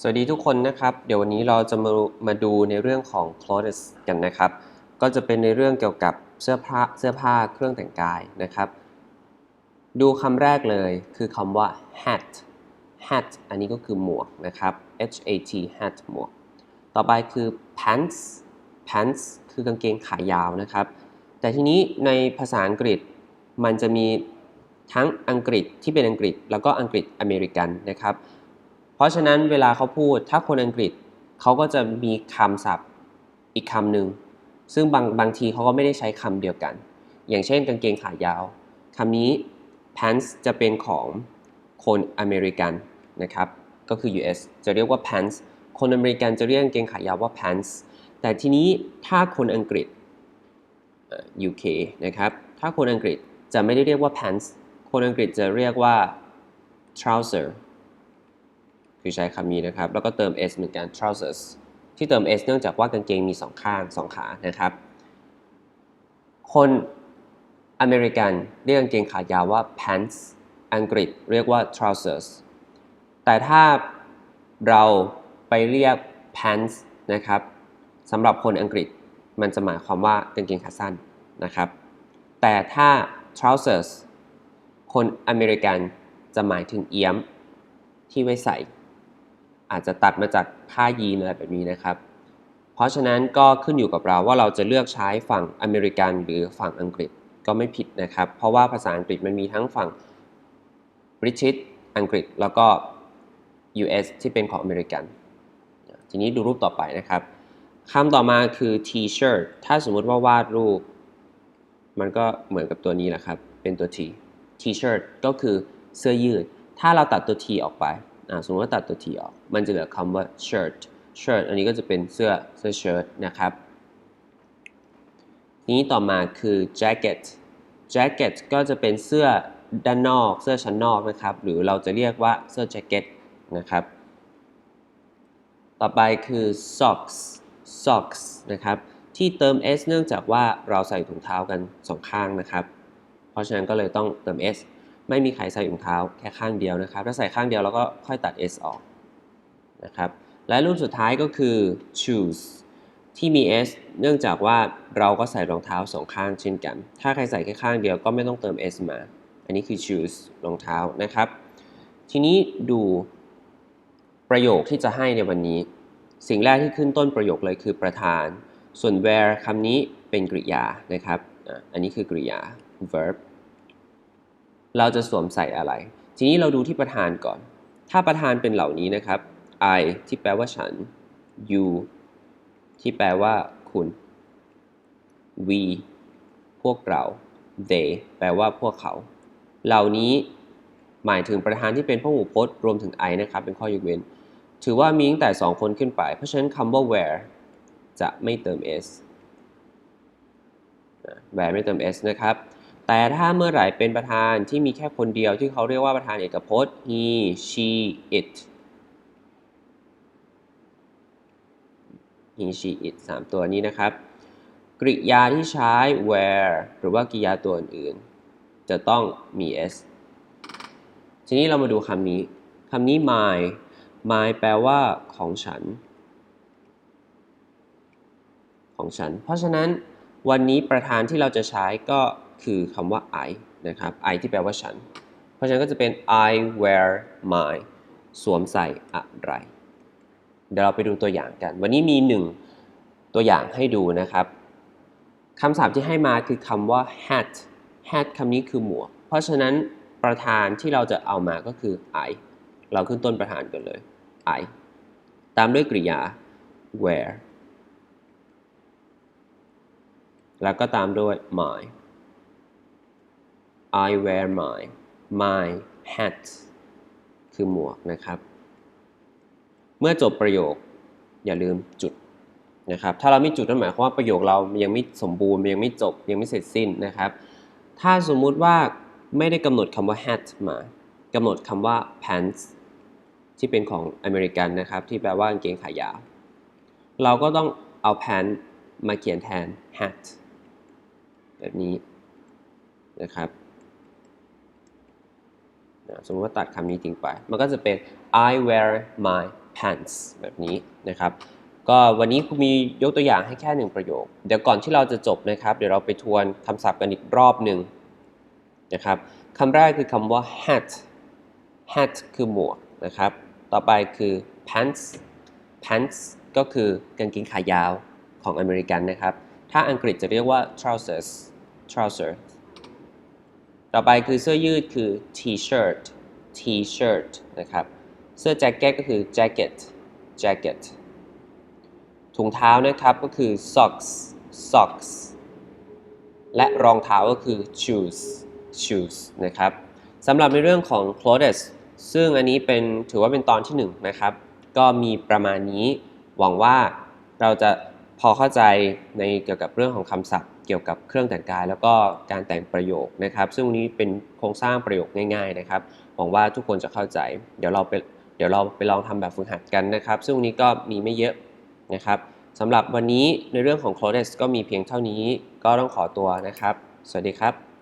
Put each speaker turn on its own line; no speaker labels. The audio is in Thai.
สวัสดีทุกคนนะครับ เดี๋ยววันนี้เราจะมามาดูในเรื่องของ clothes กันนะครับ ก็จะเป็นในเรื่องเกี่ยวกับเสื้อผ้าเสื้อผ้าเครื่องแต่งกายนะครับ ดูคำแรกเลยคือคำว่า hat hat อันนี้ก็คือหมวกนะครับ h a t hat หมวก ต่อไปคือ pants pants คือกางเกงขายาวนะครับ แต่ทีนี้ในภาษาอังกฤษมันจะมีทั้งอังกฤษที่เป็นอังกฤษ แล้วก็อังกฤษอเมริกันนะครับ เพราะฉะนั้นเวลาเขาพูดถ้าคนอังกฤษเขาก็จะมีคำศัพท์อีกคำหนึ่งซึ่งบางบางทีเขาก็ไม่ได้ใช้คำเดียวกัน อย่างเช่นกางเกงขายาวคำนี้ pants จะเป็นของคนอเมริกันนะครับ ก็คือ US จะเรียกว่า pants คนอเมริกันจะเรียกกางเกงขายาวว่า pants แต่ทีนี้ถ้าคนอังกฤษ UK นะครับ ถ้าคนอังกฤษจะไม่ได้เรียกว่า pants คนอังกฤษจะเรียกว่า trouser คือใช้คำนี้นะครับ แล้วก็เติม s เหมือนกัน trousers ที่เติม s เนื่องจากว่ากางเกงมีสองข้างสองขานะครับ คนอเมริกันเรียกกางเกงขายาวว่า pants อังกฤษเรียกว่า trousers แต่ถ้าเราไปเรียก pants นะครับสำหรับคนอังกฤษมันจะหมายความว่ากางเกงขาสั้นนะครับ แต่ถ้า trousers คนอเมริกันจะหมายถึงเอี้ยมที่ไว้ใส่ อาจจะตัดมาจากผ้ายีนอะไรแบบนี้นะครับ เพราะฉะนั้นก็ขึ้นอยู่กับเราว่าเราจะเลือกใช้ฝั่งอเมริกันหรือฝั่งอังกฤษก็ไม่ผิดนะครับ เพราะว่าภาษาอังกฤษมันมีทั้งฝั่ง British อังกฤษแล้วก็ US ที่เป็นของอเมริกัน ทีนี้ดูรูปต่อไปนะครับคำต่อมาคือ T-shirt ถ้าสมมุติว่าวาดรูป มันก็เหมือนกับตัวนี้แหละครับ เป็นตัว T T-shirt ก็คือเสื้อยืด ถ้าเราตัดตัว T ออกไป สมมติว่าตัดตัว T ออก มันจะเหลือคำว่า shirt shirt อันนี้ก็จะเป็นเสื้อเสื้อ shirt นะครับ ทีนี้ต่อมาคือ jacket jacket ก็จะเป็นเสื้อด้านนอก เสื้อชั้นนอกนะครับ หรือเราจะเรียกว่าเสื้อ jacket นะครับ ต่อไปคือ socks socks นะครับ ที่เติม s เนื่องจากว่าเราใส่ถุงเท้ากันสองข้างนะครับ เพราะฉะนั้นก็เลยต้องเติม s ไม่มีใครใส่ถุงเท้าแค่ข้างเดียวนะครับ ถ้าใส่ข้างเดียวเราก็ค่อยตัด s ออกนะครับ และรูปสุดท้ายก็คือ shoes ที่มี s เนื่องจากว่าเราก็ใส่รองเท้าสองข้างเช่นกัน ถ้าใครใส่แค่ข้างเดียวก็ไม่ต้องเติม s มา อันนี้คือ shoes รองเท้านะครับ ทีนี้ดูประโยคที่จะให้ในวันนี้ สิ่งแรกที่ขึ้นต้นประโยคเลยคือประธาน ส่วน where คำนี้เป็นกริยานะครับ อันนี้คือกริยา verb เราจะสวมใส่อะไร ทีนี้เราดูที่ประธานก่อน ถ้าประธานเป็นเหล่านี้นะครับ I ที่แปลว่าฉัน you ที่แปลว่าคุณ we พวกเรา they แปลว่าพวกเขา เหล่านี้หมายถึงประธานที่เป็นพหูพจน์รวมถึง I นะครับ เป็นข้อยกเว้น ถือว่ามีตั้งแต่ 2 คนขึ้นไป เพราะฉะนั้นคำว่า where จะไม่เติม s นะ where ไม่เติม s นะครับ แต่ถ้าเมื่อไหร่เป็นประธานที่มีแค่คนเดียวที่เขาเรียกว่าประธานเอกพจน์ he she it he she it สามตัวนี้นะครับ กริยาที่ใช้ where หรือว่ากริยาตัวอื่น จะต้องมี s ทีนี้เรามาดูคำนี้คำนี้ my my แปลว่าของฉัน ของฉัน เพราะฉะนั้นวันนี้ประธานที่เราจะใช้ก็ คือคำว่า I นะครับ I ที่แปลว่าฉัน เพราะฉะนั้นก็จะเป็น I wear my สวมใส่อะไร เดี๋ยวเราไปดูตัวอย่างกัน วันนี้มีหนึ่งตัวอย่างให้ดูนะครับคำศัพท์ที่ให้มาคือคำว่า hat hat คำนี้คือหมวก เพราะฉะนั้นประธานที่เราจะเอามาก็คือ I เราขึ้นต้นประธานกันเลย I ตามด้วยกริยา wear แล้วก็ตามด้วย my I wear my my hat คือหมวกนะครับ เมื่อจบประโยคอย่าลืมจุดนะครับ ถ้าเราไม่จุดนั่นหมายความว่าประโยคเรายังไม่สมบูรณ์ยังไม่จบยังไม่เสร็จสิ้นนะครับ ถ้าสมมุติว่าไม่ได้กำหนดคำว่า hat มากำหนดคำว่า pants ที่เป็นของอเมริกันนะครับ ที่แปลว่ากางเกงขายาว เราก็ต้องเอา pants มาเขียนแทน hat แบบนี้นะครับ นะสมมติว่าตัดคำนี้ทิ้งไป มันก็จะเป็น I wear my pants แบบนี้นะครับ ก็วันนี้ครูมียกตัวอย่างให้แค่หนึ่งประโยค เดี๋ยวก่อนที่เราจะจบนะครับ เดี๋ยวเราไปทวนคำศัพท์กันอีกรอบหนึ่งนะครับคำแรกคือคำว่า hat hat คือหมวกนะครับ ต่อไปคือ pants pants ก็คือกางเกงขายาวของอเมริกันนะครับ ถ้าอังกฤษจะเรียกว่า trousers trouser ต่อไปคือเสื้อยืดคือ t-shirt t-shirt นะครับ เสื้อแจ็คเก็ตก็คือ jacket jacket ถุงเท้านะครับก็คือ socks socks และรองเท้าก็คือ shoes shoes นะครับสำหรับในเรื่องของ clothes ซึ่งอันนี้เป็นถือว่าเป็นตอนที่1นงนะครับ ก็มีประมาณนี้ หวังว่าเราจะ พอเข้าใจในเกี่ยวกับเรื่องของคำศัพท์ เกี่ยวกับเครื่องแต่งกาย แล้วก็การแต่งประโยคนะครับ ซึ่งวันนี้เป็นโครงสร้างประโยคง่าย ๆนะครับหวังว่าทุกคนจะเข้าใจ เดี๋ยวเราไปเดี๋ยวเราไปลองทำแบบฝึกหัดกันนะครับ ซึ่งวันนี้ก็มีไม่เยอะนะครับสำหรับวันนี้ในเรื่องของ c l o d e s ก็มีเพียงเท่านี้ก็ต้องขอตัวนะครับ สวัสดีครับ